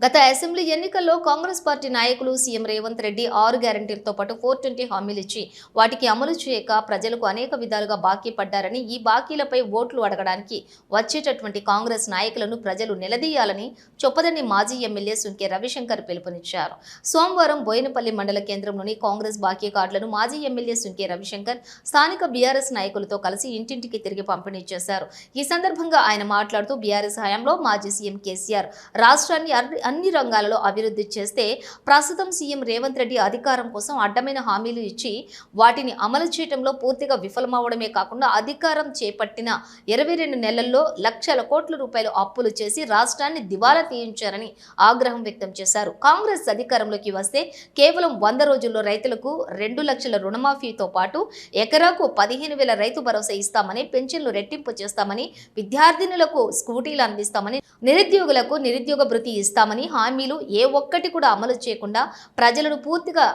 గత అసెంబ్లీ ఎన్నికల్లో కాంగ్రెస్ పార్టీ నాయకులు సీఎం రేవంత్ రెడ్డి ఆరు గ్యారంటీలతో పాటు ఫోర్ ట్వంటీ హామీలు ఇచ్చి వాటికి అమలు చేయక ప్రజలకు అనేక విధాలుగా బాకీ పడ్డారని ఈ బాకీలపై ఓట్లు అడగడానికి వచ్చేటటువంటి కాంగ్రెస్ నాయకులను ప్రజలు నిలదీయాలని చొప్పదని మాజీ ఎమ్మెల్యే సుంకే రవిశంకర్ పిలుపునిచ్చారు. సోమవారం బోయినపల్లి మండల కేంద్రంలోని కాంగ్రెస్ బాకీ కార్డులను మాజీ ఎమ్మెల్యే సుంకే రవిశంకర్ స్థానిక బీఆర్ఎస్ నాయకులతో కలిసి ఇంటింటికి తిరిగి పంపిణీ చేశారు ఈ సందర్భంగా ఆయన మాట్లాడుతూ బీఆర్ఎస్ హయాంలో మాజీ సీఎం కేసీఆర్ రాష్ట్రాన్ని అన్ని- రంగాలలో అభివృద్ధి చేస్తే ప్రస్తుతం సీఎం రేవంత్ రెడ్డి అధికారం కోసం అడ్డమైన హామీలు ఇచ్చి వాటిని అమలు చేయడంలో పూర్తిగా విఫలమవడమే కాకుండా అధికారం చేపట్టిన ఇరవై రెండు నెలల్లో లక్షల కోట్ల రూపాయలు అప్పులు చేసి రాష్ట్రాన్ని దివాలా తీయించారని ఆగ్రహం వ్యక్తం చేశారు. కాంగ్రెస్ అధికారంలోకి వస్తే కేవలం వంద రోజుల్లో రైతులకు రెండు లక్షల రుణమాఫీతో పాటు ఎకరాకు పదిహేను వేల రైతు భరోసా ఇస్తామని పెన్షన్లు రెట్టింపు చేస్తామని విద్యార్థినులకు స్కూటీలు అందిస్తామని నిరుద్యోగులకు నిరుద్యోగ భృతి ఇస్తామని హామీలు ఏ ఒక్కటి కూడా అమలు చేయకుండా ప్రజలను పూర్తిగా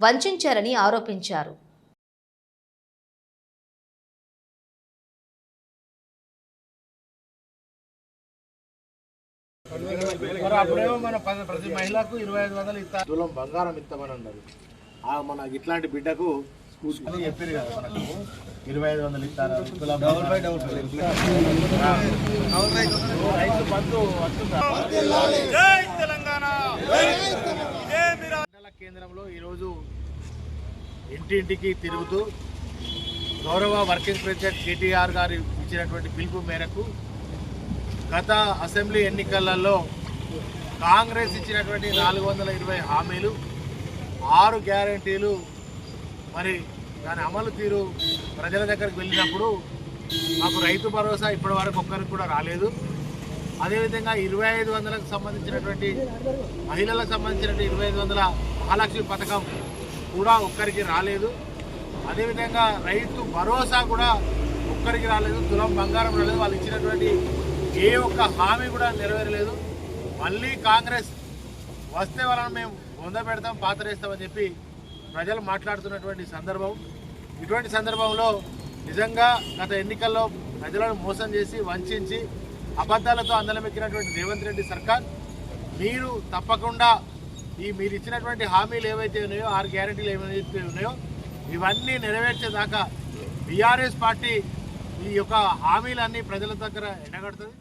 వంచారని ఆరోపించారు. మరి అప్పుడేమో మన పది- ప్రతి మహిళకు ఇరవై ఐదు వందలు ఇస్తా తులం బంగారం ఇస్తామని అన్నారు. మన ఇట్లాంటి బిడ్డకు అని చెప్పారు కదా మనకు ఇరవై ఐదు వందలు ఇస్తారు తులం బంగారం. ఆ. రైతు బంధు వస్తుందా? మండల కేంద్రంలో ఈరోజు ఇంటింటికి తిరుగుతూ గౌరవ వర్కింగ్ ప్రెసిడెంట్ కేటీఆర్ గారు ఇచ్చినటువంటి పిలుపు మేరకు గత అసెంబ్లీ ఎన్నికలలో కాంగ్రెస్ ఇచ్చినటువంటి నాలుగు వందల ఇరవై హామీలు ఆరు గ్యారంటీలు మరి దాని అమలు తీరు ప్రజల దగ్గరికి వెళ్ళినప్పుడు మాకు రైతు భరోసా ఇప్పటి వరకు ఒక్కరికి కూడా రాలేదు. అదేవిధంగా ఇరవై ఐదు వందలకు సంబంధించినటువంటి మహిళలకు సంబంధించినటువంటి ఇరవై ఐదు వందల మహాలక్ష్మి పథకం కూడా ఒక్కరికి రాలేదు. అదేవిధంగా రైతు భరోసా కూడా ఒక్కరికి రాలేదు. తులం బంగారం రాలేదు వాళ్ళు ఇచ్చినటువంటి ఏ ఒక్క హామీ కూడా నెరవేరలేదు. మళ్ళీ కాంగ్రెస్ వస్తే వాళ్ళని మేము బొంద పెడతాం పాత్రేస్తామని చెప్పి ప్రజలు మాట్లాడుతున్నటువంటి సందర్భం. ఇటువంటి సందర్భంలో నిజంగా గత ఎన్నికల్లో ప్రజలను మోసం చేసి వంచి అబద్ధాలతో అందలమెక్కినటువంటి రేవంత్ రెడ్డి సర్కార్ మీరు తప్పకుండా ఈ మీరు ఇచ్చినటువంటి హామీలు ఏవైతే ఉన్నాయో ఆరు గ్యారెంటీలు ఏవైతే ఉన్నాయో ఇవన్నీ నెరవేర్చేదాకా బీఆర్ఎస్ పార్టీ ఈ యొక్క హామీలన్నీ ప్రజల దగ్గర ఎండగడుతుంది.